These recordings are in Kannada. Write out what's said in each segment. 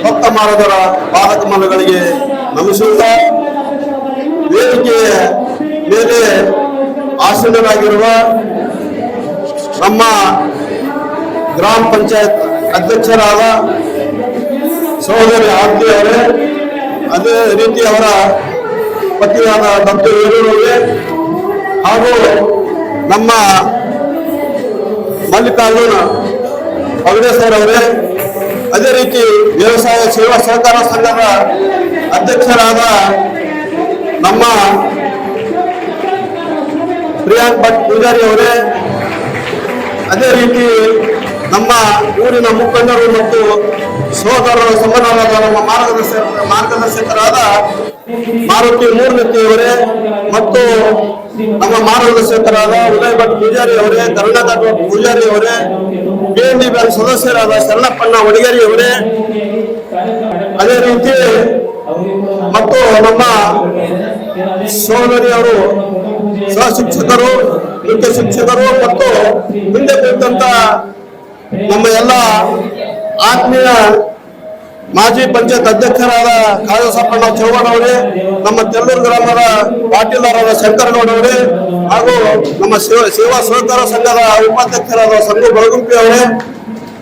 ಭಕ್ತ ಮಾರದರ ಪಾದಕಮಲಗಳಿಗೆ ನಮಿಸುತ್ತಾ ವೇದಿಕೆಯ ಮೇಲೆ ಆಸೀನರಾಗಿರುವ ನಮ್ಮ ಗ್ರಾಮ ಪಂಚಾಯತ್ ಅಧ್ಯಕ್ಷರಾದ ಸಹೋದರಿ ಆರ್ತಿ ಅವರೇ, ಅದೇ ರೀತಿ ಅವರ ಪತಿಯಾದ ಡಾಕ್ಟರ್ ವೇಣುರವರೇ ಹಾಗೂ ನಮ್ಮ ಮಲ್ಲಿಕಾರ್ಜುನ ಅವರೇ ಅದೇ ರೀತಿ ವ್ಯವಸಾಯ ಸೇವಾ ಸಹಕಾರ ಸಂಘದ ಅಧ್ಯಕ್ಷರಾದ ನಮ್ಮ ಪ್ರಿಯಾಂಕ್ ಭಟ್ ಪೂಜಾರಿ ಅವರೇ, ಅದೇ ರೀತಿ ನಮ್ಮ ಊರಿನ ಮುಖಂಡರು ಮತ್ತು ಸಹೋದರರ ಸಮಾನರಾದ ನಮ್ಮ ಮಾರ್ಗದರ್ಶಕ, ಮಾರ್ಗದರ್ಶಕರಾದ ಮಾರುತಿ ಮೂರ್ನತಿಯವರೇ ಮತ್ತು ನಮ್ಮ ಮಾರ್ಗದರ್ಶಕರಾದ ಉದಯ್ ಭಟ್ ಪೂಜಾರಿ ಅವರೇ, ಕರುಣಾಕರ್ ಭಟ್ ಪೂಜಾರಿ ಅವರೇ ಡಿ ಬ್ಯಾಂಕ್ ಸದಸ್ಯರಾದ ಶರಣಪ್ಪಣ್ಣ ಒಡಿಗೇರಿ ಅವರೇ ಅದೇ ರೀತಿ ಮತ್ತು ನಮ್ಮ ಸೋದರಿ ಅವರು ಸಹ ಮುಖ್ಯ ಶಿಕ್ಷಕರು ಮತ್ತು ಹಿಂದೆ ಕುರಿತಂತ ನಮ್ಮ ಎಲ್ಲ ಆತ್ಮೀಯ ಮಾಜಿ ಪಂಚಾಯತ್ ಅಧ್ಯಕ್ಷರಾದ ಕಾಳಸಪ್ಪಣ್ಣ ಅವರೇ, ನಮ್ಮ ತೆಲ್ಲೂರು ಗ್ರಾಮದ ಪಾಟೀಲರಾದ ಶಂಕರಗೌಡ ಅವರೇ, ಹಾಗೂ ನಮ್ಮ ಸೇವಾ ಸಹಕಾರ ಸಂಘದ ಉಪಾಧ್ಯಕ್ಷರಾದ ಸಂಗು ಬಳಗುಂಪಿ ಅವರೇ.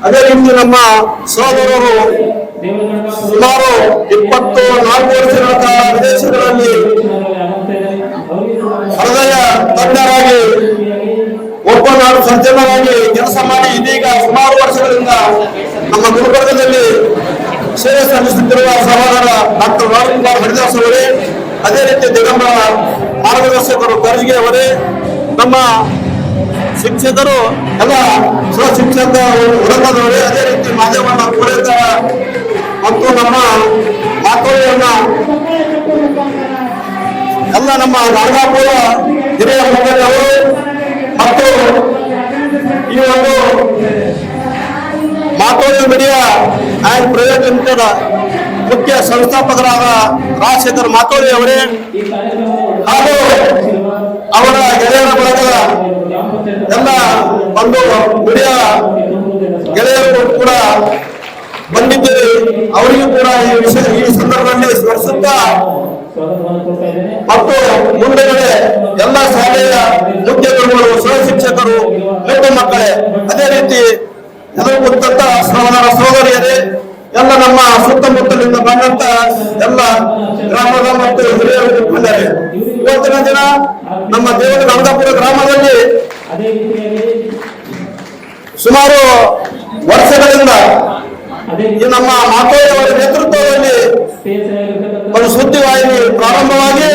ಅದೇ ರೀತಿ ನಮ್ಮ ಸಹೋದರರು ಸುಮಾರು ಇಪ್ಪತ್ತು ನಾಲ್ಕು ವರ್ಷಗಳ ಕಾಲ ವಿದೇಶಗಳಲ್ಲಿ ಹೃದಯ ತಜ್ಞರಾಗಿ ಒಬ್ಬ ನಾಡು ಸಜ್ಜನರಾಗಿ ಕೆಲಸ ಮಾಡಿ ಇದೀಗ ಸುಮಾರು ವರ್ಷಗಳಿಂದ ನಮ್ಮ ಗುಲ್ಬರ್ಗದಲ್ಲಿ ಸೇವೆ ಸಲ್ಲಿಸುತ್ತಿರುವ ಸಹೋದರ ಡಾಕ್ಟರ್ ರಾಮಕುಮಾರ್ ಹರಿದಾಸ್ ಅವರೇ, ಅದೇ ರೀತಿ ದಿಗಂಬರ ಮಾರ್ಗದರ್ಶಕರು ಕರ್ಜಿಗೆ ಅವರೇ, ನಮ್ಮ ಶಿಕ್ಷಕರು, ಎಲ್ಲ ಶಿಕ್ಷಕ ವೃಂದದವರೇ ಅದೇ ರೀತಿ ಮಾಧ್ಯಮವನ್ನು ಪೂರೈತರ ಮತ್ತು ನಮ್ಮ ಮಾತೃಯನ್ನ ಎಲ್ಲ ನಮ್ಮ ನಾಗಾಪುರ ಹಿರಿಯ ಮುಖಂಡರು ಮತ್ತು ಈ ಒಂದು ಮಾತೋಳಿ ಆ್ಯಂಡ್ ಪ್ರೈವೇಟ್ ಲಿಮಿಟೆಡ್ ಮುಖ್ಯ ಸಂಸ್ಥಾಪಕರಾದ ರಾಜಶೇಖರ್ ಮಾತೋಳಿ ಅವರೇ ಹಾಗೂ ಅವರ ಗೆಳೆಯರ ಬಳಗದ ಎಲ್ಲ ಒಂದು ಮೀಡಿಯಾ ಗೆಳೆಯರು ಕೂಡ ಬಂದಿದ್ದೇವೆ ಅವರಿಗೂ ಕೂಡ ಈ ವಿಷಯ ಈ ಸಂದರ್ಭದಲ್ಲಿ ಸ್ಮರಿಸುತ್ತಾ ಮತ್ತು ಮುಂದೆ ಎಲ್ಲ ಶಾಲೆಯ ಮುಖ್ಯ ಗುರುಗಳು, ಸಹ ಶಿಕ್ಷಕರು ಮಕ್ಕಳೇ, ಅದೇ ರೀತಿ ಎದುರು ಕುರಿತಂತ ಸಹೋದರ ಸಹೋದರಿಯರೇ, ಎಲ್ಲ ನಮ್ಮ ಸುತ್ತಮುತ್ತಲಿಂದ ಬಂದಂತ ಎಲ್ಲ ಗ್ರಾಮದ ಮತ್ತು ಹಿರಿಯರು ಬಂದರೆ. ಇವತ್ತಿನ ದಿನ ನಮ್ಮ ದೇವರ ಗಂಗಾಪುರ ಗ್ರಾಮದಲ್ಲಿ ಸುಮಾರು ವರ್ಷಗಳಿಂದ ಈ ನಮ್ಮ ಮಾತೋಯವರ ನೇತೃತ್ವದಲ್ಲಿ ಒಂದು ಸುದ್ದಿವಾಹಿನಿ ಪ್ರಾರಂಭವಾಗಿ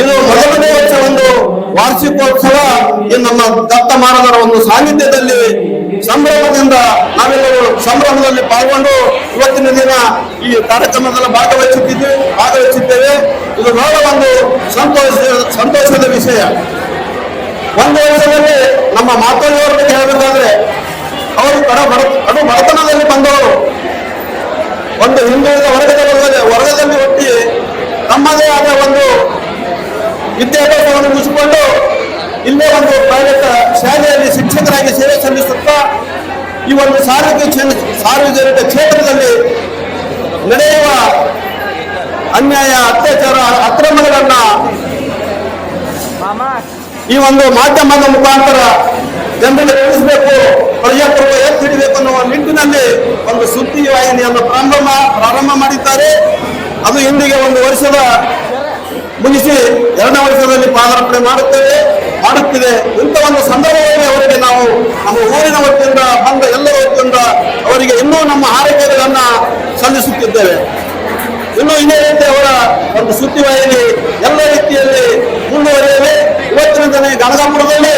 ಇದು ಮೊದಲನೇ ವರ್ಷ ಒಂದು ವಾರ್ಷಿಕೋತ್ಸವ ಈ ನಮ್ಮ ದತ್ತ ಮಾನವರ ಒಂದು ಸಾನ್ನಿಧ್ಯದಲ್ಲಿ ಸಂಭ್ರಮದಿಂದ ನಾವೆಲ್ಲರೂ ಸಂಭ್ರಮದಲ್ಲಿ ಪಾಲ್ಗೊಂಡು ಇವತ್ತಿನ ದಿನ ಈ ಕಾರ್ಯಕ್ರಮದಲ್ಲಿ ಭಾಗವಹಿಸುತ್ತಿದ್ದೇವೆ ಭಾಗವಹಿಸುತ್ತೇವೆ ಇದು ಬಹಳ ಒಂದು ಸಂತೋಷ ಸಂತೋಷದ ವಿಷಯ. ಒಂದು ವರ್ಷದಲ್ಲಿ ನಮ್ಮ ಮಾತಾಡುವವರ ಬಗ್ಗೆ ಹೇಳಬೇಕಾದ್ರೆ, ಅವರು ಕಡ ಬಡ ಕಡು ಬಡತನದಲ್ಲಿ ಬಂದವರು. ಒಂದು ಹಿಂದುಳಿದ ವರ್ಗದ ವರ್ಗದ ವರ್ಗದಲ್ಲಿ ಹುಟ್ಟಿ ತಮ್ಮದೇ ಆದ ಒಂದು ವಿದ್ಯಾಭ್ಯಾಸವನ್ನು ಮುಗಿಸಿಕೊಂಡು ಇಲ್ಲೇ ಒಂದು ಪ್ರೈವೇಟ್ ಶಾಲೆಯಲ್ಲಿ ಶಿಕ್ಷಕರಾಗಿ ಸೇವೆ ಸಲ್ಲಿಸುತ್ತಾ ಈ ಒಂದು ಸಾರ್ವಜನಿಕ ಸಾರ್ವಜನಿಕ ಕ್ಷೇತ್ರದಲ್ಲಿ ನಡೆಯುವ ಅನ್ಯಾಯ ಅತ್ಯಾಚಾರ ಅಕ್ರಮಗಳನ್ನ ಈ ಒಂದು ಮಾಧ್ಯಮದ ಮುಖಾಂತರ ಜನರಿಗೆ ತಿಳಿಸಬೇಕು ಪ್ರಜಾಪ್ರಭುತ್ವ ಎತ್ತಿ ಹಿಡಿಬೇಕು ಅನ್ನುವ ನಿಟ್ಟಿನಲ್ಲಿ ಒಂದು ಸುದ್ದಿ ವಾಹಿನಿಯನ್ನು ಪ್ರಾರಂಭ ಪ್ರಾರಂಭ ಮಾಡಿದ್ದಾರೆ. ಅದು ಇಂದಿಗೆ ಒಂದು ವರ್ಷದ ಮುಗಿಸಿ ಎರಡನೇ ವರ್ಷದಲ್ಲಿ ಪಾದಾರ್ಪಣೆ ಮಾಡುತ್ತೇವೆ. ಮಾಡುತ್ತಿದೆ. ಇಂಥ ಒಂದು ಸಂದರ್ಭದಲ್ಲಿ ಅವರಿಗೆ ನಾವು ನಮ್ಮ ಊರಿನ ವತಿಯಿಂದ, ಬಂದ ಎಲ್ಲರ ವತಿಯಿಂದ ಅವರಿಗೆ ಇನ್ನೂ ನಮ್ಮ ಹಾರೈಕೆಗಳನ್ನ ಸಲ್ಲಿಸುತ್ತಿದ್ದೇವೆ. ಇನ್ನು ಇದೇ ರೀತಿ ಅವರ ಒಂದು ಸುದ್ದಿವಾಹಿನಿ ಎಲ್ಲ ರೀತಿಯಲ್ಲಿ ಮುಂದುವರಿಯಲಿ. ಇವತ್ತಿನ ದಿನ ಗಣಗಾಪುರದಲ್ಲಿ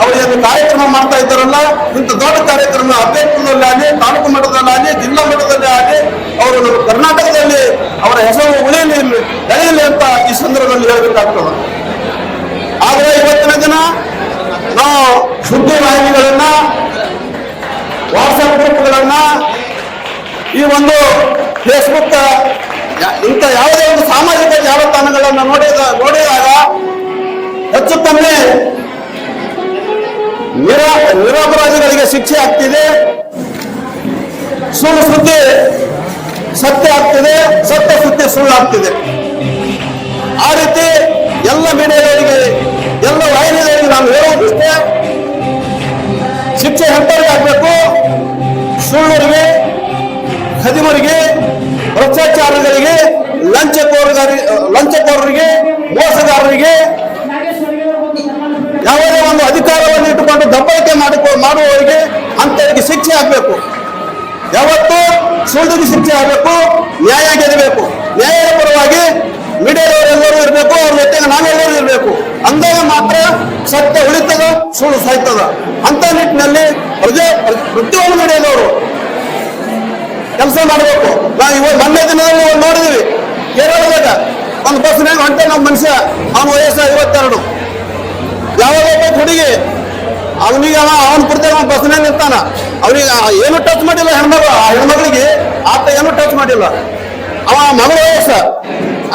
ಅವರು ಏನು ಕಾರ್ಯಕ್ರಮ ಮಾಡ್ತಾ ಇದ್ದಾರಲ್ಲ, ಇಂಥ ದೊಡ್ಡ ಕಾರ್ಯಕ್ರಮ ಅಭ್ಯರ್ಥಿಗಳಲ್ಲಿ ಆಗಲಿ ತಾಲೂಕು ಮಟ್ಟದಲ್ಲಾಗಲಿ, ಜಿಲ್ಲಾ ಮಟ್ಟದಲ್ಲಿ ಆಗಲಿ ಅವರು ಕರ್ನಾಟಕದಲ್ಲಿ ಅವರ ಹೆಸರು ಉಳಿಯಲಿ, ಬೆಳೆಯಲಿ ಅಂತ ಈ ಸಂದರ್ಭದಲ್ಲಿ ಹೇಳಬೇಕಾಗ್ತದೆ. ಆದರೆ ಇವತ್ತಿನ ದಿನ ನಾವು ಸುದ್ದಿವಾಹಿನಿಗಳನ್ನ ವಾಟ್ಸಪ್ ಗ್ರೂಪ್ಗಳನ್ನ, ಈ ಒಂದು ಫೇಸ್ಬುಕ್ ಇಂಥ ಯಾವುದೇ ಒಂದು ಸಾಮಾಜಿಕ ಜಾಲತಾಣಗಳನ್ನು ನೋಡಿದ, ನೋಡಿದಾಗ ಹೆಚ್ಚು ಕಮ್ಮಿ ನಿರ, ನಿರಪರಾಧಿಗಳಿಗೆ ಶಿಕ್ಷೆ ಆಗ್ತಿದೆ. ಸುಳ್ಳು ಸುದ್ದಿ ಸತ್ಯ ಆಗ್ತಿದೆ, ಸತ್ಯ ಸುದ್ದಿ ಸುಳ್ಳಾಗ್ತಿದೆ ಆ ರೀತಿ ಎಲ್ಲ ಮೀಡಿಯಾದವರಿಗೆ ಎಲ್ಲ ವಾಹಿನಿಯವರಿಗೆ ನಾನು ಹೇಳುವುದಿಷ್ಟೇ ಶಿಕ್ಷೆ ಎಂತವರಿಗೆ ಆಗಬೇಕು? ಸುಳ್ಳರಿಗೆ ಖದಿಮರಿಗೆ ಭ್ರಷ್ಟಾಚಾರಗಳಿಗೆ, ಲಂಚಕೋರರಿಗೆ ಲಂಚಕೋರರಿಗೆ ಮೋಸಗಾರರಿಗೆ ಯಾವುದೇ ಒಂದು ಅಧಿಕಾರವನ್ನು ಇಟ್ಟುಕೊಂಡು ದಬ್ಬಳಿಕೆ ಮಾಡಿಕೊ, ಮಾಡುವವರಿಗೆ ಅಂತವರಿಗೆ ಶಿಕ್ಷೆ ಆಗಬೇಕು. ಯಾವತ್ತು ಸುಳ್ಳಿಗೆ ಶಿಕ್ಷೆ ಆಗಬೇಕು ನ್ಯಾಯ ಗೆಲ್ಲಬೇಕು ನ್ಯಾಯದ ಪರವಾಗಿ ಮೀಡಿಯಾದವರೆಲ್ಲರೂ ಇರಬೇಕು, ಅವ್ರ ಜೊತೆಗೆ ನಾನೆಲ್ಲರೂ ಇರಬೇಕು. ಅಂದಾಗ ಮಾತ್ರ ಸತ್ಯ ಉಳಿತದ ಸುಳ್ಳು ಸಾಯ್ತದ ಅಂತ ನಿಟ್ಟಿನಲ್ಲಿ ಪ್ರಜೆ ಪ್ರತಿಯೊಂದು ಮೀಡಿಯಾದವರು ಕೆಲಸ ಮಾಡಬೇಕು. ನಾವು ಇವಾಗ ಮೊನ್ನೆ ದಿನದಲ್ಲಿ ನೋಡಿದ್ವಿ, ಕೇರಳದಾಗ ಒಂದು ಬಸ್ನಾಗ ಹೊಂಟೆ ನಮ್ಮ ಮನುಷ್ಯ, ಅವನ ವಯಸ್ಸು ಐವತ್ತೆರಡು. ಯಾವಾಗ ಹುಡುಗಿ, ಅವನಿಗೆ ಅವ ಅವನ ಪುರ್ತೇವೆ ಅವನ ಬಸ್ನಾಗ ನಿಂತಾನ. ಅವನಿಗೆ ಏನು ಟಚ್ ಮಾಡಿಲ್ಲ ಹೆಣ್ಮಗಳು, ಆ ಹೆಣ್ಮಗಳಿಗೆ ಆತ ಏನು ಟಚ್ ಮಾಡಿಲ್ಲ. ಅವ ಮಗಳ ವಯಸ್ಸ.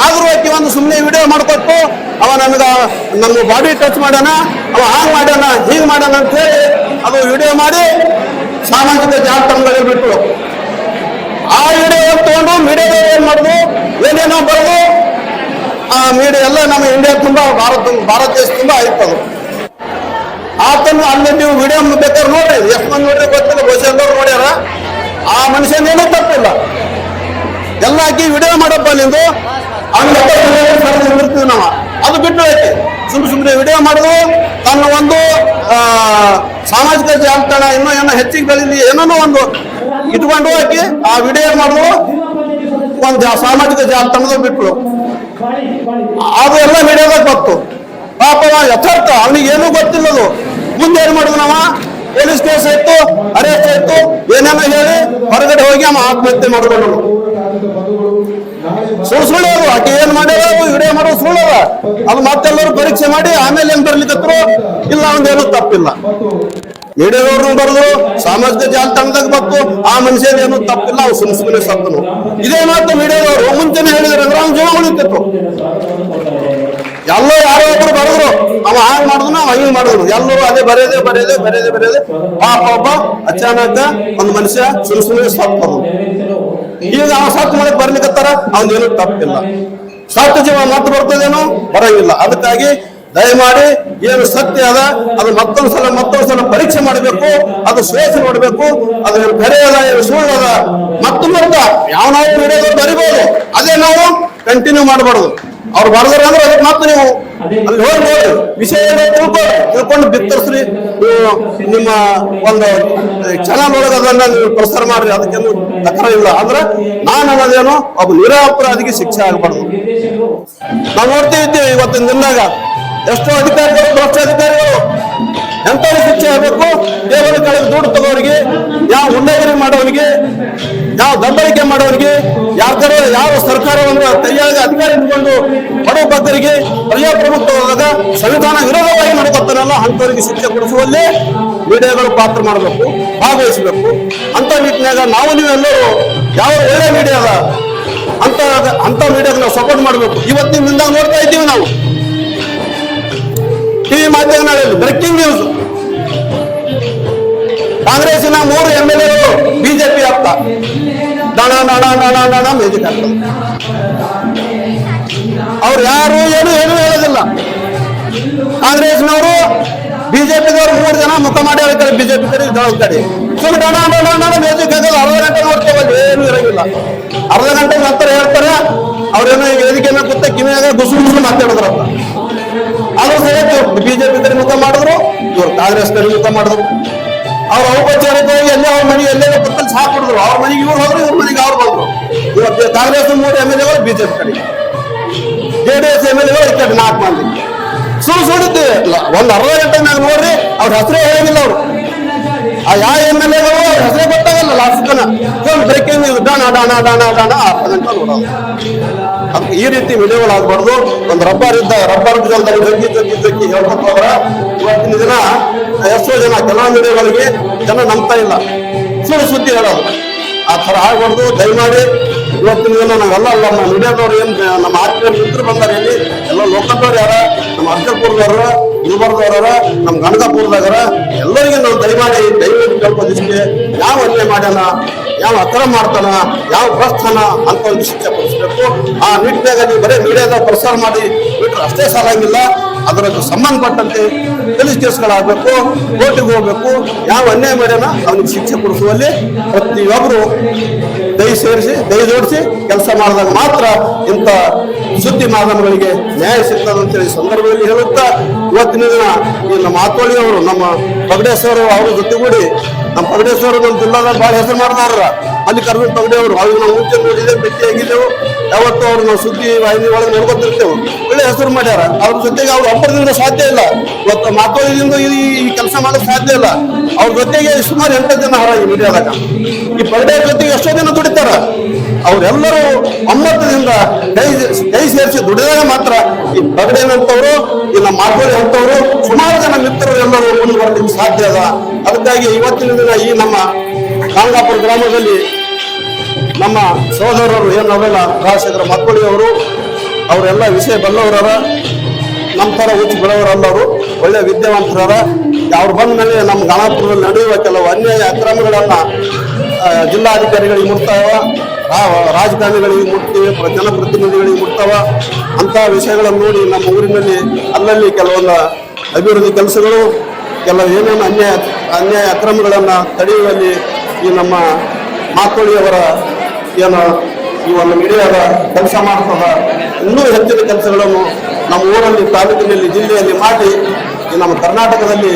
ಆದ್ರೂ ಆಕೆ ಒಂದು ಸುಮ್ಮನೆ ವಿಡಿಯೋ ಮಾಡ್ಕೊಟ್ಟು, ಅವ ನನಗ ನಮ್ಮ ಬಾಡಿ ಟಚ್ ಮಾಡೋಣ, ಅವ ಹಾಂಗ್ ಮಾಡೋಣ ಹೀಗ್ ಮಾಡೋಣ ಅಂತ ಹೇಳಿ ಅದು ವಿಡಿಯೋ ಮಾಡಿ ಸಾಮಾಜಿಕ ಜಾಲತಾಣಗಳಲ್ಲಿ ಬಿಟ್ಟು ಆ ವಿಡಿಯೋ ತಗೊಂಡು ಮೀಡಿಯಾದವ್ರು ಏನ್ ಮಾಡುದು ಏನೇನೋ ಬರೋದು, ಆ ಮೀಡಿಯಾ ಎಲ್ಲ ನಮ್ಮ ಇಂಡಿಯಾ ತುಂಬಾ, ಭಾರತ ಭಾರತ ದೇಶ ತುಂಬಾ ಆಯ್ತು ಅದು. ಆತನ ಅಲ್ಲಿ ನೀವು ವಿಡಿಯೋ ಬೇಕಾದ್ರೆ ನೋಡ್ರಿ ಎಷ್ಟು ಮಂದಿ ನೋಡ್ರಿ, ಗೊತ್ತಿಲ್ಲ ಬಹುಶಃ ನೋಡ್ಯಾರ. ಆ ಮನುಷ್ಯನೇನೂ ತಪ್ಪಿಲ್ಲ. ಎಲ್ಲ ಹಾಕಿ ವಿಡಿಯೋ ಮಾಡಪ್ಪ ನಿಂದು. ಇರ್ತೀವಿ ನಾವು. ಅದು ಬಿಟ್ಟು ಐತಿ. ಸುಮ್ಮನೆ ಸುಮ್ಮನೆ ವಿಡಿಯೋ ಮಾಡುದು, ತನ್ನ ಒಂದು ಸಾಮಾಜಿಕ ಜಾಲತಾಣ ಇನ್ನೂ ಏನೋ ಹೆಚ್ಚಿಗೆ ಬೆಳೀಲಿ ಏನೋ ಒಂದು ಇಟ್ಕೊಂಡು ಹಾಕಿ ಆ ವಿಡಿಯೋ ಮಾಡುದು, ಒಂದು ಸಾಮಾಜಿಕ ಜಾಲತಾಣದ ಬಿಟ್ಟು. ಅದು ಎಲ್ಲ ವಿಡಿಯೋದಾಗ ಗೊತ್ತು ಪಾಪ ಯಥಾರ್ಥ, ಅವನಿಗೆ ಏನೂ ಗೊತ್ತಿಲ್ಲದು. ಮುಂದೆ ಏನು ಮಾಡುದು ನಾವ? ಪೊಲೀಸ್ ಕೇಸ್ ಆಯ್ತು ಅರೆಸ್ಟ್ ಆಯ್ತು, ಏನೇನೋ ಹೇಳಿ ಹೊರಗಡೆ ಹೋಗಿ ಅವ ಆತ್ಮಹತ್ಯೆ ಮಾಡ್ಕೊಂಡು ಸುಳ್ಳು ಸುಳ್ಳು ಅದು ಆಕೆ ಏನ್ ಮಾಡ್ಯಾರ? ವಿಡಿಯೋ ಮಾಡೋ ಸುಳ್ಳು ಅದ ಮತ್ತೆಲ್ಲರೂ ಪರೀಕ್ಷೆ ಮಾಡಿ ಆಮೇಲೆ ಏನ್ ಬರ್ಲಿಕ್ಕತ್ರು ಇಲ್ಲ ಒಂದೇನು ತಪ್ಪಿಲ್ಲ. ಮೀಡಿಯಾದವ್ರು ಬರೆದು ಸಾಮಾಜಿಕ ಜಾಲತಾಣದಾಗ ಬಂತು, ಆ ಮನುಷ್ಯನೇನು ತಪ್ಪಿಲ್ಲ ಅವ್ರು ಸುಮ್ ಸುಮ್ಮನೆ ಸತ್ತನು. ಇದೇ ಮಾತು ಮೀಡಿಯಾದವರು ಮುಂಚೆನೆ ಹೇಳಿದ್ರೆ ಅಂದ್ರೆ ಅವ್ನು ಜೀವ ಉಳಿತಿತ್ತು. ಎಲ್ಲೋ ಯಾರೋ ಒಬ್ರು ಬರೆದ್ರು ಅವ ಹಾಗೆ ಮಾಡಿದ್ನು ಅವ ಹಿಂಗ್ ಮಾಡಿದ್ರು ಎಲ್ಲರೂ ಅದೇ ಬರೆಯದೆ ಬರೆಯದೆ ಬರೆಯದೆ ಬರೆಯದೆ. ಪಾಪ ಒಬ್ಬ ಅಚಾನಕ ಒಂದು ಮನುಷ್ಯ ಸುಮ್ ಸುಮ್ಮನೆ ಸತ್ತನು. ಈಗ ಅವ ಸತ್ ಮಾಡಕ್ ಬರ್ಲಿಕ್ಕತ್ತಾರ ಅವನೇನು ತಪ್ಪಿಲ್ಲ. ಸತ್ತ ಜೀವ ಮತ್ತೆ ಬರ್ತದೇನೋ? ಬರಂಗಿಲ್ಲ. ಅದಕ್ಕಾಗಿ ದಯಮಾಡಿ ಏನು ಸತ್ಯ ಅದ, ಅದು ಮತ್ತೊಂದು ಸಲ ಮತ್ತೊಂದು ಸಲ ಪರೀಕ್ಷೆ ಮಾಡಬೇಕು, ಅದು ಶ್ರೇಷ್ಠ ನೋಡಬೇಕು, ಅದು ಅದ ಏನು ಸುಳ್ಳು ಅದ ಮತ್ತು ಮತ್ತ ಯಾವ ನಾವು ವಿಡಿಯೋದಲ್ಲಿ ಬರಿಬೋದು ಅದೇ ನಾವು ಕಂಟಿನ್ಯೂ ಮಾಡಬಾರ್ದು. ಅವ್ರು ಬರೆದ್ರೆ ಅಂದ್ರೆ ಅದಕ್ಕೆ ಮತ್ತೆ ನೀವು ಅಲ್ಲಿ ಹೋಗಿ ವಿಷಯ ತಿಳ್ಕೊಳ್ಳಿ ತಿಳ್ಕೊಂಡು ಬಿತ್ತರಿಸ್ರಿ. ನಿಮ್ಮ ಒಂದು ಚಾನಲ್ ಒಳಗೆ ಅದನ್ನ ನೀವು ಪ್ರಸಾರ ಮಾಡ್ರಿ ಅದಕ್ಕೇನು ದಕ್ಕರ ಇಲ್ಲ. ಅಂದ್ರೆ ನಾನು ಅನ್ನೋದೇನು, ಒಬ್ಬ ನಿರಪರಾಧಿಗೆ ಶಿಕ್ಷೆ ಆಗಬಾರ್ದು. ನಾವು ನೋಡ್ತಾ ಇದ್ದೇವೆ ಇವತ್ತಿನ ದಿನದಾಗ. ಎಷ್ಟೋ ಅಧಿಕಾರಿಗಳು, ಭ್ರಷ್ಟ ಅಧಿಕಾರಿಗಳು ಎಂತ ಶಿಕ್ಷೆ ಆಗಬೇಕು? ಕೇವಲ ಕಳೆದ ದುಡ್ಡು ತಗೋರಿಗೆ ಯಾವ ಉಂಡಗಿರಿ ಮಾಡೋರಿಗೆ ಯಾವ ದಬ್ಬಳಿಕೆ ಮಾಡೋರಿಗೆ ಯಾವ್ದಾರ ಯಾವ ಸರ್ಕಾರವನ್ನು ಕೈಯಾಗ ಅಧಿಕಾರ ಇಟ್ಕೊಂಡು ಬಡವ ಬಗ್ಗರಿಗೆ ಪ್ರಜಾಪ್ರಭುತ್ವವಾದಾಗ ಸಂವಿಧಾನ ವಿರೋಧವಾಗಿ ನಡ್ಕೊತಾರಲ್ಲ ಅಂತವರಿಗೆ ಶಿಕ್ಷೆ ಕೊಡಿಸುವಲ್ಲಿ ಮೀಡಿಯಾಗಳು ಪಾತ್ರ ಮಾಡಬೇಕು, ಭಾಗವಹಿಸಬೇಕು. ಅಂತ ನಿಟ್ಟಿನಾಗ ನಾವು ನೀವೆಲ್ಲರೂ ಯಾವ ಒಳ್ಳೆ ಮೀಡಿಯಾದ ಅಂತ ಅಂತ ಮೀಡಿಯಾಗ ನಾವು ಸಪೋರ್ಟ್ ಮಾಡಬೇಕು. ಇವತ್ತಿನಿಂದ ನೋಡ್ತಾ ಇದ್ದೀವಿ ನಾವು. ಟಿವಿ ಮಾಧ್ಯಮಗಳಲ್ಲಿ ಬ್ರೇಕಿಂಗ್ ನ್ಯೂಸ್ ಕಾಂಗ್ರೆಸ್ಸಿನ ಮೂರು ಎಂ ಎಲ್ ಎಗಳು ಬಿಜೆಪಿ ಅಪ್ಪ ನಣ ನಣ ನಣ ನಣ ಮ್ಯೂಸಿಕ್ ಆಗ್ತದೆ ಅವ್ರು ಯಾರು ಏನು ಏನು ಹೇಳೋದಿಲ್ಲ. ಕಾಂಗ್ರೆಸ್ನವರು ಬಿಜೆಪಿದವರು ಮೂರು ಜನ ಮುಖ ಮಾಡಿ ಹೇಳ್ತಾರೆ, ಬಿಜೆಪಿ ಕಡೆ ಸುಮ್ಮನೆ ಡಣ ಡಣ ಡಣ ಮ್ಯೂಸಿಕ್ ಆಗೋದು ಅರ್ಧ ಗಂಟೆ ನೋಡ್ತೇವಲ್ಲಿ ಏನು ಇರೋದಿಲ್ಲ. ಅರ್ಧ ಗಂಟೆ ನಂತರ ಹೇಳ್ತಾರೆ, ಅವ್ರೇನೋ ಈಗ ವೇದಿಕೆ ಮೇಲೆ ಕೂತ ಕಿವಿಯಾಗ ಗುಸು ಗುಸು ಮಾತಾಡಿದ್ರಪ್ಪ ಅದು ಸರಿ, ಬಿಜೆಪಿ ಕಡೆ ಮುಖ ಮಾಡಿದ್ರು, ಇವ್ರು ಕಾಂಗ್ರೆಸ್ ಕಡೆ ಮುಖ ಮಾಡಿದ್ರು. ಅವ್ರ ಔಪಚಾರಿಕವಾಗಿ ಎಲ್ಲೇ ಅವ್ರ ಮನೆಗೆ ಎಲ್ಲೇ ಪಕ್ಕದಲ್ಲಿ ಕೊಡಿದ್ರು ಅವ್ರ ಮನೆಗೆ ಇವ್ರು ಹೋದ್ರು ಇವ್ರ ಮನೆಗೆ ಅವ್ರು ಬಂದ್ರು. ಇವತ್ತು ಕಾಂಗ್ರೆಸ್ ಮೂರು ಎಂ ಎಲ್ ಎಗಳು, ಬಿಜೆಪಿ ಕಡೆ. J D S M L ಎಗಳು ಈ ನಾಲ್ಕು ಮಂದಿ. ಸುಳ್ಳು ಸುಳಿದ್ದು ಒಂದು ಅರ್ಧ ಗಂಟೆ ನಾನು ನೋಡ್ರಿ, ಅವ್ರ ಹೆಸರೇ ಹೇಳಿಲ್ಲ ಅವರು. ಆ ಯಾವ ಎಂ ಎಲ್ ಎಗಳು, ಅವ್ರ ಹೆಸರೇ ಗೊತ್ತಾಗಲ್ಲ ಲಾಸ್ಟ್ ತನ ಬ್ರೇಕಿಂಗ್ ಡಾಣ ಡಾಣ ಡಾಣ ಡಾಣ ಅರ್ಧ ಗಂಟೆ ನೋಡೋದು ಈ ರೀತಿ ವಿಡಿಯೋಗಳು ಆಗ್ಬಾರ್ದು ಒಂದು ರಬ್ಬರ್ ಇದ್ದ, ರಬ್ಬರ್ ಜಲ್ದಲ್ಲಿ ಜಗ್ಗಿ ಜಗ್ಗಿ ಜಗ್ಗಿ ಹೇಳ್ಕೊತ ಹೋದ್ರ, ಇವತ್ತಿನ ದಿನ ಎಷ್ಟೋ ಜನ ಕೆಲವೊಂದು ವಿಡಿಯೋಗಳಿಗೆ ಜನ ನಂಬ್ತಾ ಇಲ್ಲ. ಸುಳ್ಳು ಸುದ್ದಿ ಹೇಳೋದು. ಆ ಥರ ಆಗಬಾರ್ದು. ದಯಮಾಡಿ ಇವತ್ತಿನ ದಿನ ನಾವೆಲ್ಲ ನಮ್ಮ ಮೀಡಿಯಾದವ್ರು ಏನು, ನಮ್ಮ ಆತ್ಮೀಯ ಮಿತ್ರರು ಬಂದಾರ ಇಲ್ಲಿ. ಎಲ್ಲ ಲೋಕಲ್ದವ್ರು ಯಾರ? ನಮ್ಮ ಅರ್ಜಪುರದವ್ರ ಗುಲ್ಬರ್ಗದವ್ರ ನಮ್ಮ ಗಣಗಾಪುರದಾಗರ ಎಲ್ಲರಿಗೂ ನಾವು ದಯಮಾಡಿ ದಯವಿಟ್ಟು ಕೇಳ್ಕೊದಿಷ್ಟೇ ಯಾವ ಅನ್ಯಾಯ ಮಾಡ್ಯಾನ? ಯಾವ ಅಕ್ರಮ ಮಾಡ್ತಾನ, ಯಾವ ಭ್ರಷ್ಟನ ಅಂತ ಒಂದು ಶಿಕ್ಷೆ ಪಡಿಸಬೇಕು ಆ ನಿಟ್ಟಿನಾಗ ನೀವು ಬರೀ ಮೀಡಿಯಾದ ಪ್ರಸಾರ ಮಾಡಿ ಬಿಟ್ಟರೆ ಅಷ್ಟೇ ಸಾಲಾಗಿಲ್ಲ. ಅದರದ್ದು ಸಂಬಂಧಪಟ್ಟಂತೆ ಪೊಲೀಸ್ ಕೇಸ್ಗಳಾಗಬೇಕು, ಕೋರ್ಟಿಗೆ ಹೋಗ್ಬೇಕು. ಯಾವ ಅನ್ಯಾಯ ಮಾಡ್ಯಾನ ಅವನಿಗೆ ಶಿಕ್ಷೆ ಕೊಡಿಸುವಲ್ಲಿ ಪ್ರತಿಯೊಬ್ಬರು ದೈ ಸೇರಿಸಿ, ದೈ ಜೋಡಿಸಿ ಕೆಲಸ ಮಾಡಿದಾಗ ಮಾತ್ರ ಇಂಥ ಸುದ್ದಿ ಮಾಧ್ಯಮಗಳಿಗೆ ನ್ಯಾಯ ಸಿಗ್ತದಂತೇಳಿ ಸಂದರ್ಭದಲ್ಲಿ ಹೇಳುತ್ತಾ, ಇವತ್ತಿನ ದಿನ ಈ ನಮ್ಮ ಮಾತೋಳಿ ಅವರು, ನಮ್ಮ ಪಗಡೇಶ್ವರು ಅವ್ರ ಜೊತೆಗೂಡಿ ನಮ್ಮ ಪಗಡೇಶ್ವರು ನಮ್ಮ ಜಿಲ್ಲಾದಾಗ ಭಾಳ ಹೆಸರು ಮಾಡಿದಾರ ಅಲ್ಲಿ ಕರ್ನಾಟಕ ಪಗಡೆ ಅವರು ಅವ್ರಿಗೆ ನಾವು ಮುಂಚೆ ನೋಡಿದ್ದೇವೆ ಭೇಟಿಯಾಗಿದ್ದೆವು ಯಾವತ್ತೂ ಅವ್ರು ನಾವು ಸುದ್ದಿ ವಾಹಿನಿ ಒಳಗೆ ನೋಡ್ಕೊತಿರ್ತೇವೆ. ಒಳ್ಳೆ ಹೆಸರು ಮಾಡ್ಯಾರ. ಅವ್ರ ಜೊತೆಗೆ ಅವ್ರು ಒಬ್ಬರದಿಂದ ಸಾಧ್ಯ ಇಲ್ಲ. ಇವತ್ತು ಮಾತೋಳಿದಿಂದ ಈ ಈ ಕೆಲಸ ಮಾಡೋಕೆ ಸಾಧ್ಯ ಇಲ್ಲ. ಅವ್ರ ಜೊತೆಗೆ ಸುಮಾರು ಎಂಟು ಜನ ಹರ ಈ ಮೀಡಿಯಾದಾಗ. ಈ ಪಗಡೆ ಜೊತೆಗೆ ಎಷ್ಟೋ ಜನ ದುಡಿತಾರ. ಅವರೆಲ್ಲರೂ ಒಮ್ಮತದಿಂದ ಕೈ ಕೈ ಸೇರಿಸಿ ದುಡಿದಾಗ ಮಾತ್ರ ಈ ಪಗಡೆನಂತವರು ಈ ನಮ್ಮ ಮಾತೋಳಿ ಅಂತವರು ಸುಮಾರು ಜನ ಮಿತ್ರರು ಎಲ್ಲರೂ ಮುಂದೆ ಬರಲಿಕ್ಕೆ ಸಾಧ್ಯ ಅದ. ಅದಕ್ಕಾಗಿ ಇವತ್ತಿನ ದಿನ ಈ ನಮ್ಮ ಕಾಂಗಾಪುರ ಗ್ರಾಮದಲ್ಲಿ ನಮ್ಮ ಸಹೋದರರು ಏನು ಅವೆಲ್ಲ ರಾಜಶೇಖರ ಮಕ್ಕಳಿ ಅವರು ಅವರೆಲ್ಲ ವಿಷಯ ಬಲ್ಲವರರ, ನಮ್ಮ ಥರ ಹುಚ್ಚು ಬೆಳೆಯವರಲ್ಲ ಅವರು ಒಳ್ಳೆ ವಿದ್ಯಾವಂತರ ಅವ್ರು ಬಂದ ಮೇಲೆ ನಮ್ಮ ಗಾಣಾಪುರದಲ್ಲಿ ನಡೆಯುವ ಕೆಲವು ಅನ್ಯಾಯ ಅಕ್ರಮಗಳನ್ನು ಜಿಲ್ಲಾಧಿಕಾರಿಗಳಿಗೆ ಮುಟ್ತಾವ ರಾಜಕಾರಣಿಗಳಿಗೆ ಮುಟ್ತೀವಿ, ಪ್ರ- ಜನಪ್ರತಿನಿಧಿಗಳಿಗೆ ಮುಟ್ತಾವ. ಅಂತಹ ವಿಷಯಗಳನ್ನು ನೋಡಿ ನಮ್ಮ ಊರಿನಲ್ಲಿ ಅಲ್ಲಲ್ಲಿ ಕೆಲವೊಂದು ಅಭಿವೃದ್ಧಿ ಕೆಲಸಗಳು, ಕೆಲವು ಏನೇನು ಅನ್ಯಾಯ ಅನ್ಯಾಯ ಅಕ್ರಮಗಳನ್ನು ತಡೆಯುವಲ್ಲಿ ಈ ನಮ್ಮ ಮಾತೋಳಿಯವರ ಏನು ಈ ಒಂದು ಮೀಡಿಯಾದ ಕೆಲಸ ಮಾಡ್ತದ, ಇನ್ನೂ ಹೆಚ್ಚಿನ ಕೆಲಸಗಳನ್ನು ನಮ್ಮ ಊರಲ್ಲಿ, ತಾಲೂಕಿನಲ್ಲಿ, ಜಿಲ್ಲೆಯಲ್ಲಿ ಮಾಡಿ ನಮ್ಮ ಕರ್ನಾಟಕದಲ್ಲಿ,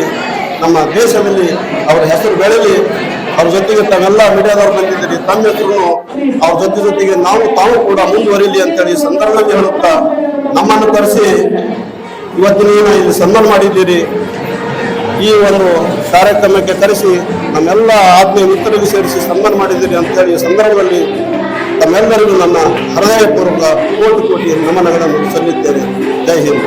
ನಮ್ಮ ದೇಶದಲ್ಲಿ ಅವರ ಹೆಸರು ಬೆಳಲಿ ಅವ್ರ ಜೊತೆಗೆ ತಾವೆಲ್ಲ ಮೀಡಿಯಾದವ್ರು ಬಂದಿದ್ದೀರಿ, ತಮ್ಮ ಹೆಸರು ಅವ್ರ ಜೊತೆ ಜೊತೆಗೆ ನಾವು ತಾವು ಕೂಡ ಮುಂದುವರಿಲಿ ಅಂತೇಳಿ ಸಂದರ್ಭದಲ್ಲಿ ಹೇಳುತ್ತಾ ನಮ್ಮನ್ನು ಕರೆಸಿ, ಇವತ್ತಿನ ಇಲ್ಲಿ ಸನ್ಮಾನ ಮಾಡಿದ್ದೀರಿ. ಈ ಒಂದು ಕಾರ್ಯಕ್ರಮಕ್ಕೆ ಕರೆಸಿ ನಮ್ಮೆಲ್ಲ ಆತ್ಮೀಯ ಮಿತ್ರರಿಗೆ ಸೇರಿಸಿ ಸನ್ಮಾನ ಮಾಡಿದ್ದೀರಿ ಅಂತೇಳಿ ಸಂದರ್ಭದಲ್ಲಿ ತಮ್ಮೆಲ್ಲರಿಗೂ ನನ್ನ ಹೃದಯಪೂರ್ವಕ ಕೋಟಿ ಕೋಟಿ ನಮನಗಳನ್ನು ಸಲ್ಲಿದ್ದೇನೆ ಜೈ ಹಿಂದ್.